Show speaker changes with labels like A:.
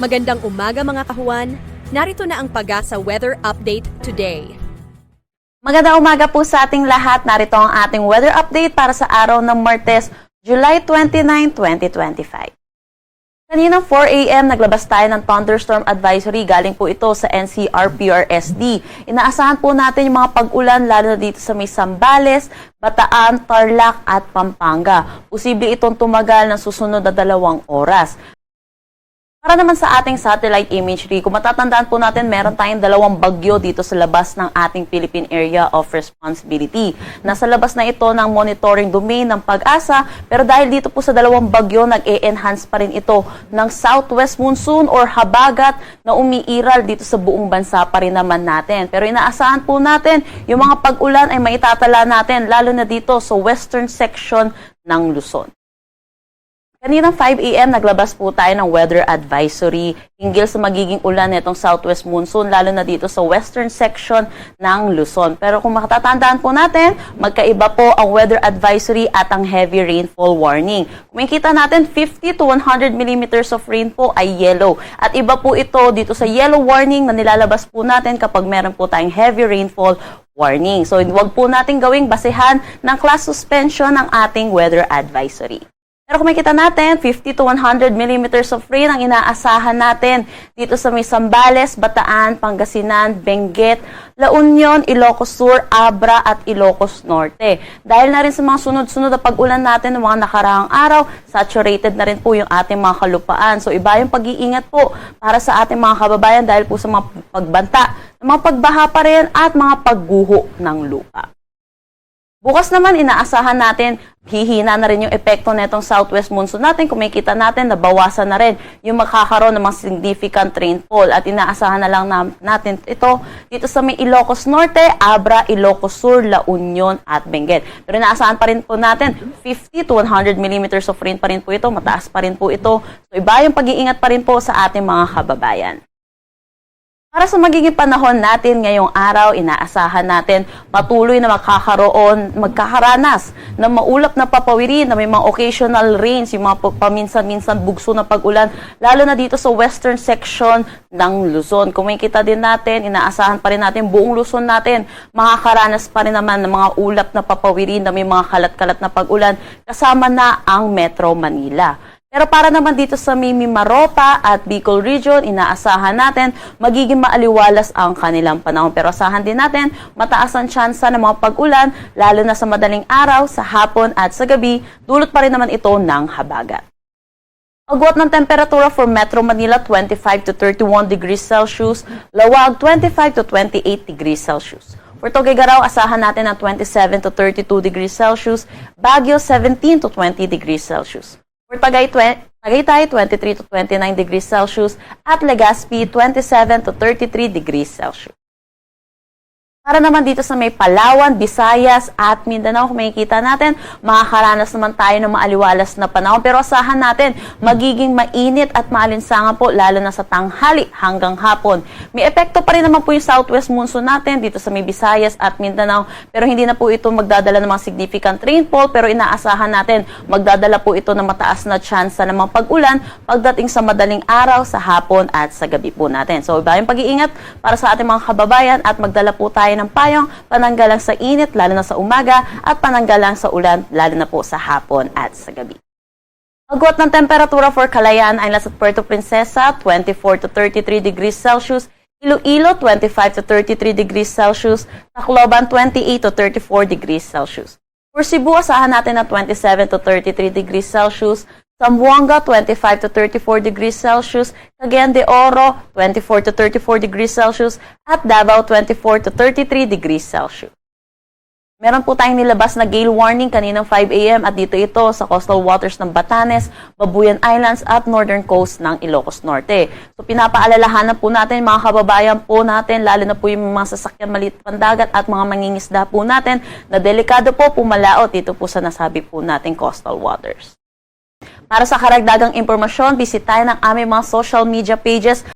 A: Magandang umaga mga kahuan. Narito na ang Pagasa Weather Update today.
B: Magandang umaga po sa ating lahat. Narito ang ating weather update para sa araw ng Martes, July 29, 2025. Kaninang 4 a.m. naglabas tayo ng thunderstorm advisory. Galing po ito sa NCRPRSD. Inaasahan po natin yung mga pag-ulan lalo na dito sa may Bataan, Tarlac at Pampanga. Posible itong tumagal ng susunod na dalawang oras. Para naman sa ating satellite imagery, kung matatandaan po natin, meron tayong dalawang bagyo dito sa labas ng ating Philippine Area of Responsibility. Nasa labas na ito ng monitoring domain ng pag-asa, pero dahil dito po sa dalawang bagyo, nag-e-enhance pa rin ito ng southwest monsoon or habagat na umiiral dito sa buong bansa pa rin naman natin. Pero inaasahan po natin, yung mga pag-ulan ay maitatala natin, lalo na dito sa western section ng Luzon. Kaninang 5 a.m. naglabas po tayo ng weather advisory hinggil sa magiging ulan nitong southwest monsoon, lalo na dito sa western section ng Luzon. Pero kung makatatandaan po natin, magkaiba po ang weather advisory at ang heavy rainfall warning. Kung makikita natin, 50 to 100 millimeters of rain po ay yellow. At iba po ito dito sa yellow warning na nilalabas po natin kapag meron po tayong heavy rainfall warning. So, huwag po natin gawing basehan ng class suspension ng ating weather advisory. Pero kung makikita natin, 50 to 100 millimeters of rain ang inaasahan natin dito sa may Sambales, Bataan, Pangasinan, Benguet, La Union, Ilocos Sur, Abra at Ilocos Norte. Dahil na rin sa mga sunod-sunod na pag-ulan natin ng mga nakaraang araw, saturated na rin po yung ating mga kalupaan. So iba yung pag-iingat po para sa ating mga kababayan dahil po sa mga pagbanta, mga pagbaha pa rin at mga pagguho ng lupa. Bukas naman, inaasahan natin, hihina na rin yung epekto nitong southwest monsoon natin. Kung makikita natin, nabawasan na rin yung makakaroon ng mga significant rainfall. At inaasahan na lang na- natin ito dito sa may Ilocos Norte, Abra, Ilocos Sur, La Union at Benguet. Pero inaasahan pa rin po natin, 50 to 100 millimeters of rain pa rin po ito. Mataas pa rin po ito. So iba yung pag-iingat pa rin po sa ating mga kababayan. Para sa magiging panahon natin ngayong araw, inaasahan natin patuloy na makakaroon, magkakaranas ng maulap na papawirin na may mga occasional rains, yung mga pa- paminsan-minsan bugso na pag-ulan, lalo na dito sa western section ng Luzon. Kung makikita din natin, inaasahan pa rin natin buong Luzon natin, makakaranas pa rin naman ng mga ulap na papawirin na may mga kalat-kalat na pag-ulan, kasama na ang Metro Manila. Pero para naman dito sa Mimi Maropa at Bicol Region, inaasahan natin magiging maaliwalas ang kanilang panahon. Pero asahan din natin mataas ang tsansa ng mga pag-ulan, lalo na sa madaling araw, sa hapon at sa gabi, dulot pa rin naman ito ng habagat. Agwat ng temperatura for Metro Manila 25 to 31 degrees Celsius, Lawag 25 to 28 degrees Celsius. For Tuguegarao, asahan natin ng 27 to 32 degrees Celsius, Baguio 17 to 20 degrees Celsius. For Tagay, Tagaytay 23 to 29 degrees Celsius at Legazpi 27 to 33 degrees Celsius. Para naman dito sa may Palawan, Visayas at Mindanao, kung makikita natin, makakaranas naman tayo ng maaliwalas na panahon. Pero asahan natin, magiging mainit at maalinsangan po, lalo na sa tanghali hanggang hapon. May epekto pa rin naman po yung southwest monsoon natin dito sa may Visayas at Mindanao. Pero hindi na po ito magdadala ng mga significant rainfall, pero inaasahan natin, magdadala po ito ng mataas na tsansa ng mga pag-ulan pagdating sa madaling araw, sa hapon at sa gabi po natin. So, iba yung pag-iingat para sa ating mga kababayan at magdala po tayo ng payong pananggalang sa init, lalo na sa umaga, at pananggalang sa ulan, lalo na po sa hapon at sa gabi. Agwat ng temperatura for Calayan ay nasa Puerto Princesa, 24 to 33 degrees Celsius, Iloilo, 25 to 33 degrees Celsius, Tacloban, 28 to 34 degrees Celsius. For Cebu, asahan natin na 27 to 33 degrees Celsius, Zamboanga, 25 to 34 degrees Celsius, Cagayan de Oro, 24 to 34 degrees Celsius, at Davao, 24 to 33 degrees Celsius. Meron po tayong nilabas na gale warning kaninang 5 a.m. at dito ito sa coastal waters ng Batanes, Babuyan Islands at northern coast ng Ilocos Norte. So pinapaalalahanan po natin mga kababayan po natin, lalo na po yung mga sasakyan maliit pandagat at mga mangingisda po natin na delikado po pumalaot dito po sa nasabi po nating coastal waters. Para sa karagdagang impormasyon, bisitahin ang aming mga social media pages